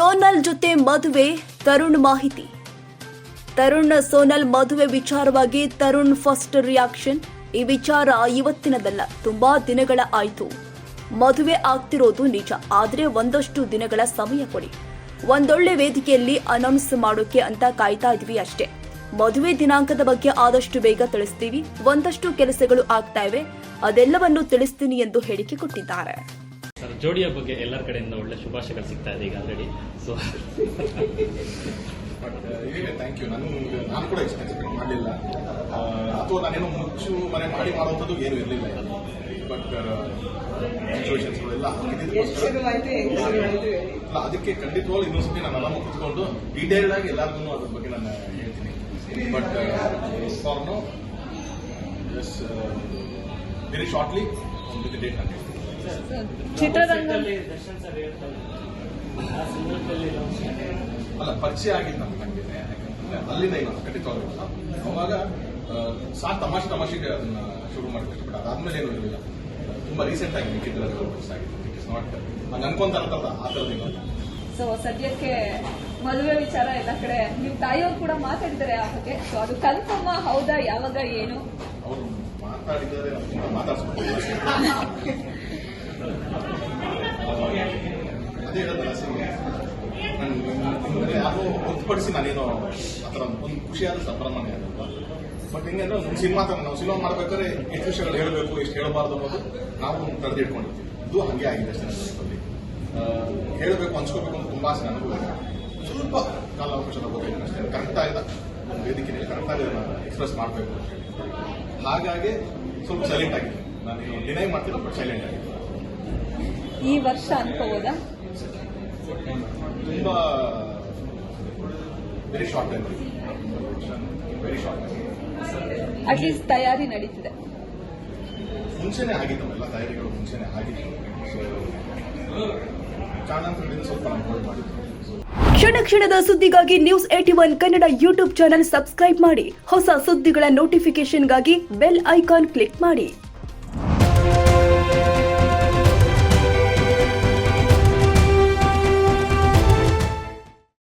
ಸೋನಲ್ ಜೊತೆ ಮದುವೆ, ತರುಣ್ ಮಾಹಿತಿ. ತರುಣ್ ಸೋನಲ್ ಮದುವೆ ವಿಚಾರವಾಗಿ ತರುಣ್ ಫಸ್ಟ್ ರಿಯಾಕ್ಷನ್. ಈ ವಿಚಾರ ಇವತ್ತಿನದಲ್ಲ, ತುಂಬಾ ದಿನಗಳ ಆಯ್ತು. ಮದುವೆ ಆಗ್ತಿರೋದು ನಿಜ, ಆದ್ರೆ ಒಂದಷ್ಟು ದಿನಗಳ ಸಮಯ ಕೊಡಿ. ಒಂದೊಳ್ಳೆ ವೇದಿಕೆಯಲ್ಲಿ ಅನೌನ್ಸ್ ಮಾಡೋಕೆ ಅಂತ ಕಾಯ್ತಾ ಇದ್ವಿ ಅಷ್ಟೇ. ಮದುವೆ ದಿನಾಂಕದ ಬಗ್ಗೆ ಆದಷ್ಟು ಬೇಗ ತಿಳಿಸ್ತೀವಿ, ಒಂದಷ್ಟು ಕೆಲಸಗಳು ಆಗ್ತಾ ಇವೆ, ಅದೆಲ್ಲವನ್ನು ತಿಳಿಸ್ತೀನಿ ಎಂದು ಹೇಳಿಕೆ ಕೊಟ್ಟಿದ್ದಾರೆ. ಜೋಡಿಯ ಬಗ್ಗೆ ಎಲ್ಲರ ಕಡೆಯಿಂದ ಒಳ್ಳೆ ಶುಭಾಶಯಗಳು ಸಿಗ್ತಾ ಇದೆ ಈಗ ಆಲ್ರೆಡಿ ಸೊ ಬಟ್ ಇಲ್ಲಿಗೆ ಥ್ಯಾಂಕ್ ಯು ನಾನು ನಾನು ಕೂಡ ಎಕ್ಸ್ಪೆಕ್ಟ್ ಮಾಡಲಿಲ್ಲ. ಅಥವಾ ನಾನೇನೋ ಮುಚ್ಚು ಮನೆ ಮಾಡಿ ಮಾಡುವಂಥದ್ದು ಏನು ಇರಲಿಲ್ಲ ಬಟ್ ಸಿಚುವೇಶನ್ಸ್ಗಳೆಲ್ಲ ಅಲ್ಲ ಅದಕ್ಕೆ ಖಂಡಿತವಾಗ್ಲೂ ಇನ್ನೊಂದ್ಸತಿ ನಾನು ಆರಾಮ ಕುತ್ಕೊಂಡು ಡೀಟೇಲ್ಡ್ ಆಗಿ ಎಲ್ಲರಿಗೂ ಅದ್ರ ಬಗ್ಗೆ ನಾನು ಹೇಳ್ತೀನಿ. But for no yes very shortly ಒಂದು ಡೇಟ್ ನಾನು ಹೇಳ್ತೀನಿ ಚಿತ್ರರಂಗ ಅಲ್ಲ ಪರಿಚಯ ಆಗಿದ್ದು ನಮ್ಗೆ ನನಗೆ ಅಲ್ಲಿಂದ ಇಲ್ಲ ಇಲ್ಲ. ಅವಾಗ ಸಾ ತಮಾಷೆ ತಮಾಷೆಗೆ ಅದನ್ನ ಶುರು ಮಾಡಿ ಬಟ್ ಅದಾದ್ಮೇಲೆ ಏನು ಇರಲಿಲ್ಲ. ತುಂಬಾ ರೀಸೆಂಟ್ ಆಗಿ ಮಿಕ್ಕಿದ್ರೆ ಆಗಿತ್ತು ಇಟ್ ಇಸ್ ನಾಟ್ ಹಂಗೆ ಅನ್ಕೊಂತಾರಲ್ಲ ಆ ಥರದ್ದೇನು ಅಲ್ಲ. ಸೊ ಸದ್ಯಕ್ಕೆ ಮದುವೆ ವಿಚಾರ ಎಲ್ಲ ಕಡೆ ನಿಮ್ ತಾಯಿಯವ್ರು ಕೂಡ ಮಾತಾಡಿದ್ದಾರೆ ಆ ಬಗ್ಗೆ. ಸೊ ಅದು ಕನ್ಫರ್ಮ್ ಹೌದಾ ಯಾವಾಗ ಏನು? ಅವರು ಮಾತಾಡಿದರೆ ಮಾತಾಡ್ಸ್ಕೊಂಡು ಅದೇ ಹೇಳೋದಲ್ಲ ನಾನು ಯಾರೋ ಹೊರತುಪಡಿಸಿ ನಾನೇನೋ ಆ ಥರ ಒಂದು ಖುಷಿಯಾದ ಸಂಭ್ರಮ ಆಗಲ್ಲ ಬಟ್ ಹೆಂಗೆ ಅಂದ್ರೆ ಒಂದು ಸಿನಿಮಾ ತರ ನಾವು ಸಿನಿಮಾ ಮಾಡ್ಬೇಕಾದ್ರೆ ಎಷ್ಟು ವಿಷಯಗಳು ಹೇಳಬೇಕು ಎಷ್ಟು ಹೇಳಬಾರ್ದು ಅನ್ನೋದು ನಾವು ತಡೆದಿಟ್ಕೊಂಡಿರ್ತೀವಿ ಇದು ಹಾಗೆ ಆಗಿದೆ ಅಷ್ಟೇ ಲೈಫಲ್ಲಿ ಹೇಳಬೇಕು ಹಂಚ್ಕೋಬೇಕು ಅಂತ ತುಂಬಾ ಆಸೆ ನನಗೂ. ಸ್ವಲ್ಪ ಕಾಲಾವಕಾಶ ತಗೋಬೇಕು ಅಷ್ಟೇ ಕರೆಕ್ಟ್ ಒಂದು ವೇದಿಕೆಯಲ್ಲಿ ಕರೆಕ್ಟ್ ಆಗಿ ಎಕ್ಸ್ಪ್ರೆಸ್ ಮಾಡಬೇಕು ಅಂತ ಹಾಗಾಗಿ ಸ್ವಲ್ಪ ಸೈಲೆಂಟ್ ಆಗಿದೆ ನಾನು ಡಿನೈ ಮಾಡ್ತಿಲ್ಲ ಬಟ್ ಸೈಲೆಂಟ್ ಆಗಿದೆ ಈ ವರ್ಷ ಅನ್ಕೋಬೋದಾ ತುಂಬಾ very short very short at least ತಯಾರಿ ನಡೀತಿದೆ. ಮುಂಚೆನೆ ಆಗಿತ್ತು ಎಲ್ಲ ತಯಾರಿಗಳು ಮುಂಚೆನೆ ಆಗಿತ್ತು. ಸೊ ಕಾರಣಾಂತರದಿಂದ ಸ್ವಲ್ಪ ಕ್ಷಣ ಕ್ಷಣದ ಸುದ್ದಿಗಾಗಿ news eighty one Kannada YouTube channel subscribe ಮಾಡಿ. ಹೊಸ ಸುದ್ದಿಗಳ ನೋಟಿಫಿಕೇಶನ್ಗಾಗಿ ಬೆಲ್ ಐಕಾನ್ ಕ್ಲಿಕ್ ಮಾಡಿ.